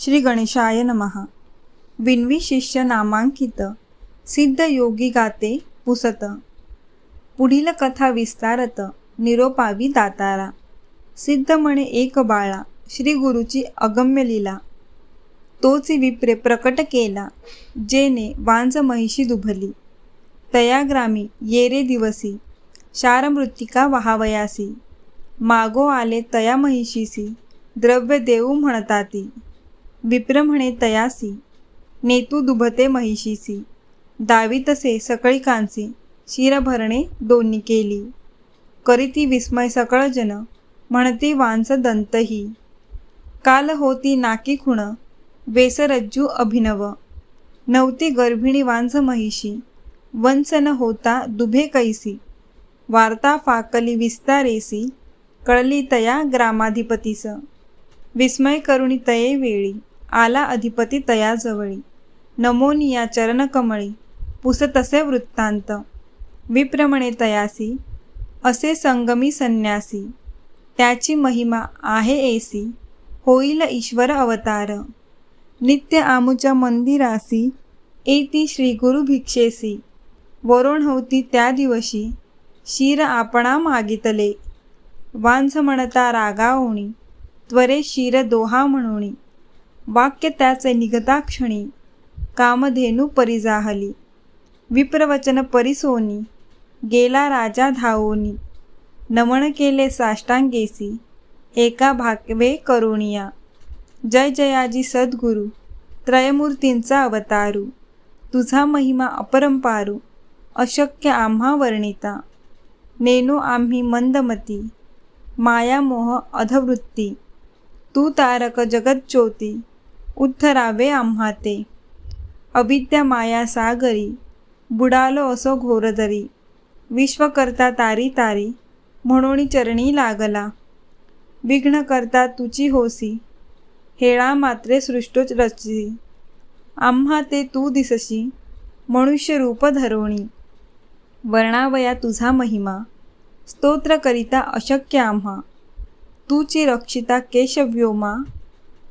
श्री गणेशाय नमः. विन्वी शिष्य नामांकित सिद्ध योगी गाते पुसत. पुढील कथा विस्तारत निरोपावी दातारा. सिद्ध म्हणे एक बाळा श्री गुरुची अगम्य लीला. तोच विप्रे प्रकट केला जेने वांज महिषी दुभली. तयाग्रामी येरे दिवसी शारमृत्तिका वहावयासी. मागो आले तया महिषीसी द्रव्य देऊ म्हणताती. विप्र म्हणे तयासी नेतू दुभते महिषीसी दावीतसे सकळिकांसी शिर भरणे दोन्ही केली. करीती विस्मय सकळ जन म्हणती वांस दंतही काल होती नाकी खुण वेसरज्जू अभिनव. नवती गर्भिणी वांझ महिषी वंसन होता दुभे कैसी. वार्ता फाकली विस्तारेसी कळली तया ग्रामाधिपतीस. विस्मय करुणी तये वेळी. आला अधिपती तयाजवळी. नमोनिया चरणकमळी पुसतसे वृत्तांत. विप्रमणे तयासी असे संगमी संन्यासी त्याची महिमा आहे एसी होईल ईश्वर अवतार. नित्य आमुच्या मंदिरासी एती श्री गुरु भिक्षेसी. वरुण होती त्या दिवशी शिर आपणा मागितले. वांझ म्हणता रागावणी त्वरे शिर दोहा म्हणूनी वाक्य त्याचे निगता क्षणी कामधेनू परिजाहली. विप्रवचन परिसोनी. गेला राजा धावोनी. नमन केले साष्टांगेसी. एका भाकवे करुणिया. जय जयाजी सद्गुरु. त्रयमूर्तींचा अवतारू. तुझा महिमा अपरंपारू. अशक्य आम्हा वर्णिता. नेनो आम्ही मंदमती. मायामोह अधवृत्ती. तू तारक जगज्योती उद्धरावे आम्हा ते अविद्या माया सागरी बुडालो असो घोरदरी. विश्वकर्ता तारी तारी म्हणून चरणी लागला. विघ्न करता तुची होसी हेळा मात्रे सृष्टोच रचसी आम्हा ते तू दिसशी मनुष्य रूप धरोणी. वर्णावया तुझा महिमा स्तोत्र करिता अशक्य आम्हा. तूची रक्षिता केशव्योमा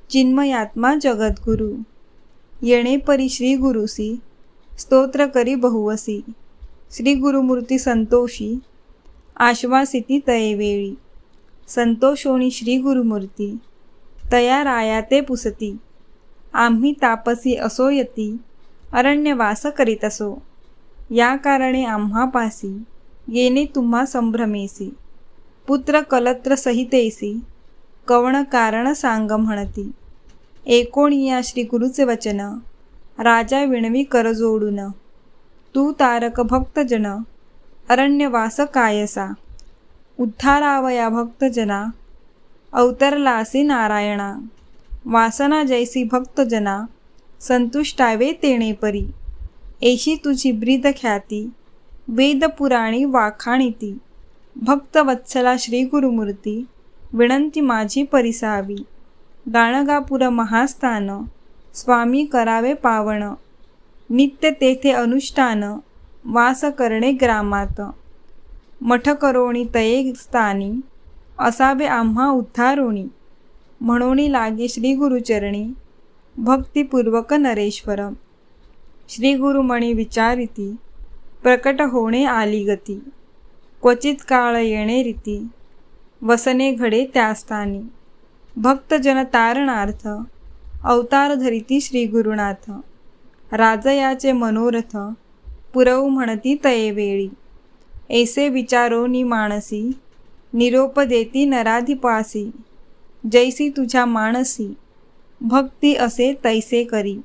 चिन्मयात्मा जगद्गुरु। येणे परी श्री गुरुसी स्तोत्र करी बहुवसी श्री गुरुमूर्ती संतोषी। आश्वासिती तयेवेळी संतोषोणी श्री गुरुमूर्ती। तया राया ते पुसती। आम्ही तापसी असोयती अरण्यवास करीत असो। या कारणे आम्हा पासी। येणे तुम्हा संभ्रमेसी। पुत्र कलत्र सहितेसी। कवण कारण सांग म्हणती. एकोणिया श्री गुरुचे वचन. राजा विणवी करजोडून तू तारक भक्तजन अरण्यवास कायसा. उद्धारावया भक्तजना अवतरलासी नारायणा. वासना जैसी भक्तजना संतुष्टावे तेणे परी. एशी तुझी ब्रीद ख्याती. वेदपुराणी वाखाणीती. भक्तवत्सला श्री गुरुमूर्ती. विनंती माझी परिसावी. गाणगापुर महास्थान स्वामी करावे पावण नित्य तेथे अनुष्ठान वास करणे ग्रामात. मठ करोणी तये स्थानी असावे आम्हा उद्धारोणी. म्हणून लागे श्री गुरुचरणी भक्तिपूर्वक नरेश्वर. श्री गुरुमणी विचारिती प्रकट होणे आली गती. क्वचित काळ येणे रीती. वसने घडे त्या स्थानी. भक्तजन तारणार्थ अवतार धरिती श्री गुरुनाथ. राजयाचे मनोरथ पुरवू म्हणती तयेवेळी ऐसे विचारोनी मानसी निरोप देती नराधिपासी. जैसी तुझ्या मानसी भक्ती असे तैसे करी.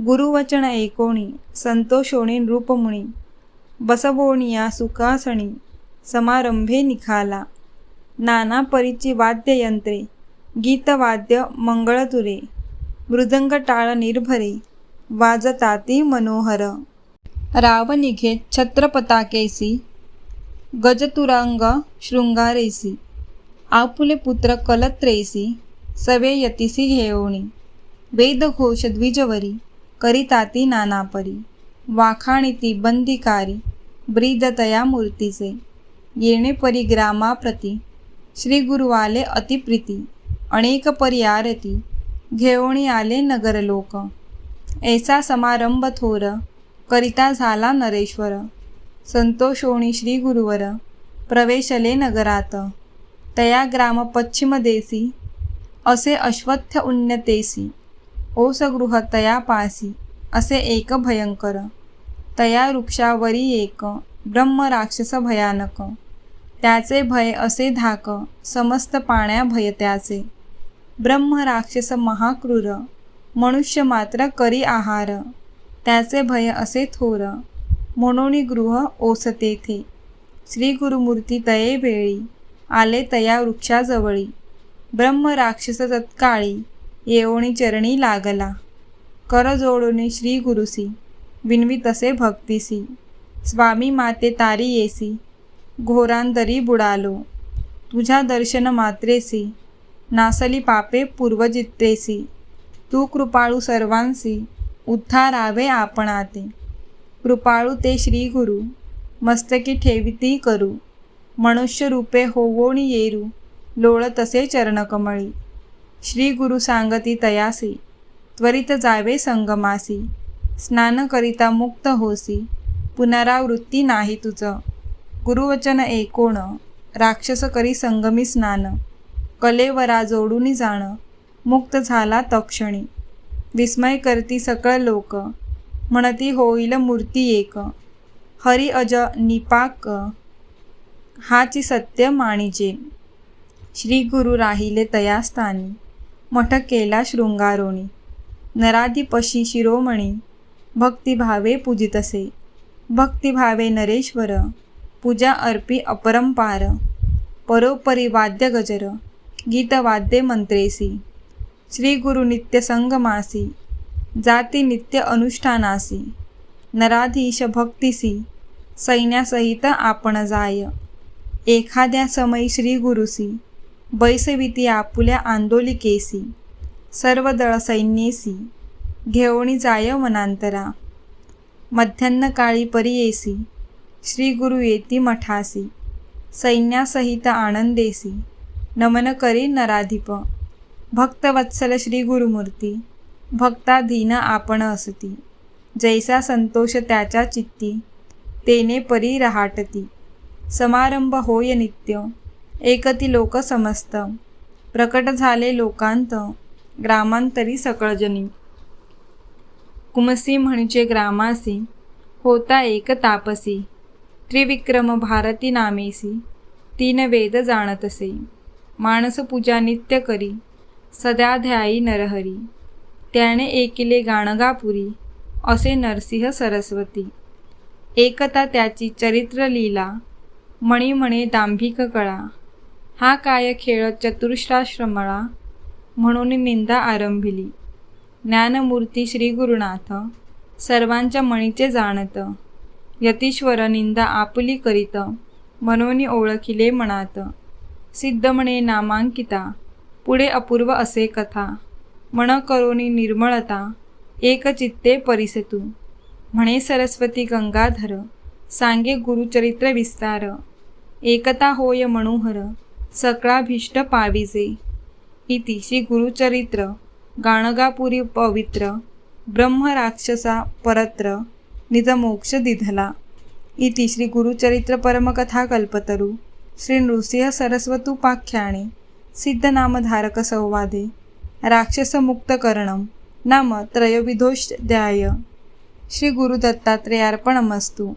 गुरुवचन एकोणी संतोषोणी नृपमुणी बसवोणिया सुखासणी समारंभे निखाला. नाना परीची वाद्ययंत्रे गीतवाद्य मंगळतुरे मृदंग टाळ निर्भरे वाजताती मनोहर। रावनिघेत छत्रपताकेसी गजतुरांग शृंगारेसी आपुले पुत्र कलत्रेसी सवे यतिसी घेवणी वेदघोष द्विजवरी करिताती नानापरी वाखाणिती बंदिकारी ब्रीदतया मूर्तीचे येणे परिग्रामाप्रती श्री गुरुवाले अतिप्रीती अनेक पर्यारती घेवणी आले नगरलोक. ऐसा समारंभ थोर करिता झाला नरेश्वर. संतोषोणी श्री गुरुवर प्रवेशले नगरात. तया ग्राम पश्चिम देसी असे अश्वत्थ उन्नतेसी ओसगृह तया पासी असे एक भयंकर. तया वृक्षावरी एक ब्रह्म राक्षस भयानक. त्याचे भय असे धाक समस्त पाण्या भय त्याचे ब्रह्म राक्षस महाक्रूर मनुष्य मात्र करी आहार त्याचे भय असे थोर. म्हणून गृह ओसतेथे श्री गुरुमूर्ती तये वेळी आले तया वृक्षाजवळी. ब्रह्म राक्षस तत्काळी येवणी चरणी लागला. कर जोडून श्री गुरुसी विनवी तसे भक्तिसी. स्वामी माते तारी येसी. घोरांतरी बुडालो. तुझ्या दर्शन मात्रेसी. नासली पापे पूर्वजित्तेसी. तू कृपाळू सर्वांसी. उद्धारावे आपणाते. कृपाळू ते श्री गुरु मस्तकी ठेविती करू. मनुष्य रूपे होवोणी येरू. लोळ तसे चरणकमळी. श्री गुरु सांगती तयासी. त्वरित जावे संगमासी. स्नान करिता मुक्त होसी. पुनरावृत्ती नाही तुझं. गुरुवचन ऐकोण राक्षस करी संगमी स्नान कलेवरा जोडून जाणं मुक्त झाला तक्षणी विस्मय करती सकळ लोक म्हणती होईल मूर्ती एक. हरि अज निपाक हाची सत्य माणिजे. श्री गुरु राहिले तयास्थानी मठ केला शृंगारोणी नराधिपशी शिरोमणी भक्तिभावे पूजितसे. भक्तिभावे नरेश्वर पूजा अर्पी अपरंपार। परोपरी वाद्य गजर। गीतवाद्ये मंत्रेसी। श्री गुरु नित्य संगमासी जाती नित्य अनुष्ठानासी। नराधीश भक्तिसी। सैन्यासहित आपण जाय। एखाद्या समयी श्री गुरुसी। बैसविती आपुल्या आंदोलिकेसी। सर्व दळ सैन्येसी। घेवणी जाय मनांतरा मध्यान्न काळी परियेसी श्री गुरु येती मठासी सैन्यासहित आनंदेसी नमन करी नराधिप भक्तवत्सल श्री गुरुमूर्ती भक्ताधीन आपण असती जैसा संतोष त्याच्या चित्ती तेने परी रहाटती समारंभ होय नित्य एकती लोक समस्त प्रकट झाले लोकांत ग्रामांतरी सकळजनी कुमसी म्हणजे ग्रामासी होता एक तापसी त्रिविक्रम भारती नामेसी तीन वेद जाणतसे माणस पूजा नित्य करी सदा ध्यायी नरहरी। त्याने एकिले गाणगापुरी असे नरसिंह सरस्वती। एकता त्याची चरित्र लीला मणी म्हणे दांभिक कळा। हा काय खेळ चतुर्श्राश्रमळा म्हणून निंदा आरंभिली। ज्ञानमूर्ती श्री गुरुनाथ सर्वांच्या मणीचे जाणतं। यतीश्वर निंदा आपली करीत मनोनी ओळखिले मनात. सिद्ध म्हणे नामांकिता पुढे अपूर्व असे कथा. मन करोनी निर्मळता एकचित्ते परिसतू. म्हणे सरस्वती गंगाधर सांगे गुरुचरित्र विस्तार. एकता होय मनोहर सकळाभीष्ट पाविजे. इति श्री गुरुचरित्र गाणगापुरी पवित्र ब्रह्मराक्षसा परत्र. निजमोक्ष दिधला. इति श्री गुरुचरित्र परमकथा कल्पतरू. श्री नृसिंह सरस्वतुपाख्याने सिद्धनामधारक संवादे. राक्षसमुक्तकरणं नाम त्रयोविधोऽध्याय श्री गुरुदत्तात्रेयार्पणमस्तु